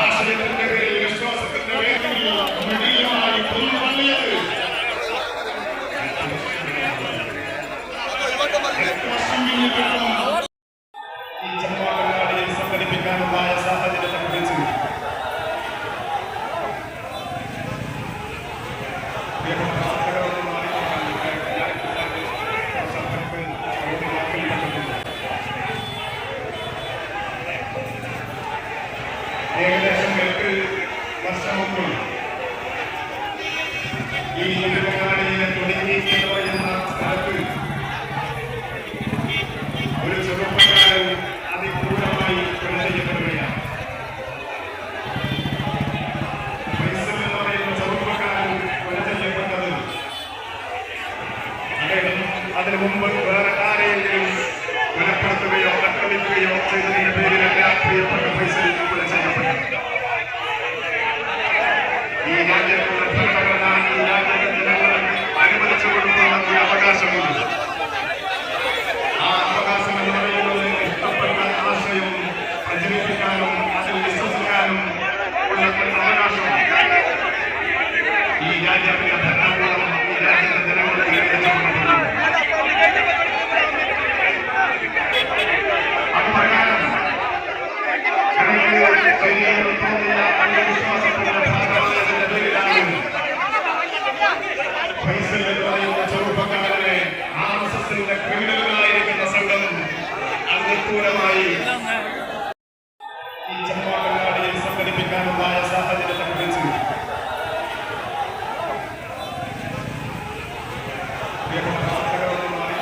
ಆಶ್ರಯ ಆ ഏകദേശം എട്ട് വർഷം മുമ്പ് ഈ ഇരുപങ്ങാടിയിലെ തുടങ്ങി എന്ന് പറയുന്ന ഒരു ചെറുപ്പക്കാരൻ അതിക്രൂരമായി കൊല ചെയ്യപ്പെടുകയാണ് ഫൈസൽ എന്ന് പറയുന്ന ചെറുപ്പക്കാരൻ കൊല അതിനു മുമ്പ് വേറെ ആരെയെങ്കിലും കൊലപ്പെടുത്തുകയോ ആക്രമിക്കുകയോ ചെയ്തതിന്റെ രാജ്യത്തുള്ള ഭരണഘടന ഈ രാജ്യത്തെ ജനങ്ങൾക്ക് അനുവദിച്ചു ആ അവകാശം എന്ന് ഇഷ്ടപ്പെട്ട ആശയം പ്രചരിപ്പിക്കാനും അതിൽ വിശ്വസിക്കാനും ഉള്ള ഒരു അവകാശം ഈ ഈ രാജ്യത്തെ ജനങ്ങൾക്ക് ഏൽപ്പിച്ചിട്ടുണ്ട്. അതുപ്രകാരം ജനങ്ങൾക്ക് ശരിയെന്ന് ഈ ചെറുപ്പക്കാരിൽ സംഘടിപ്പിക്കാനുണ്ടായ സാഹചര്യത്തെക്കുറിച്ച് പ്രിയപ്പെട്ട സഹോദരങ്ങളോട്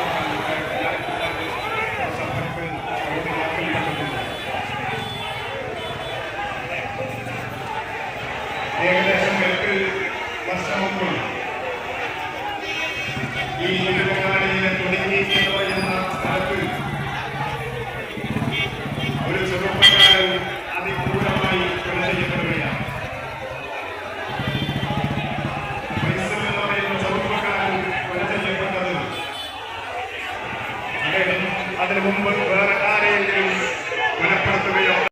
ഏകദേശം എട്ട് വർഷം മുമ്പ് ഈ അതിനു മുമ്പ് വേറെ ആരെയെങ്കിലും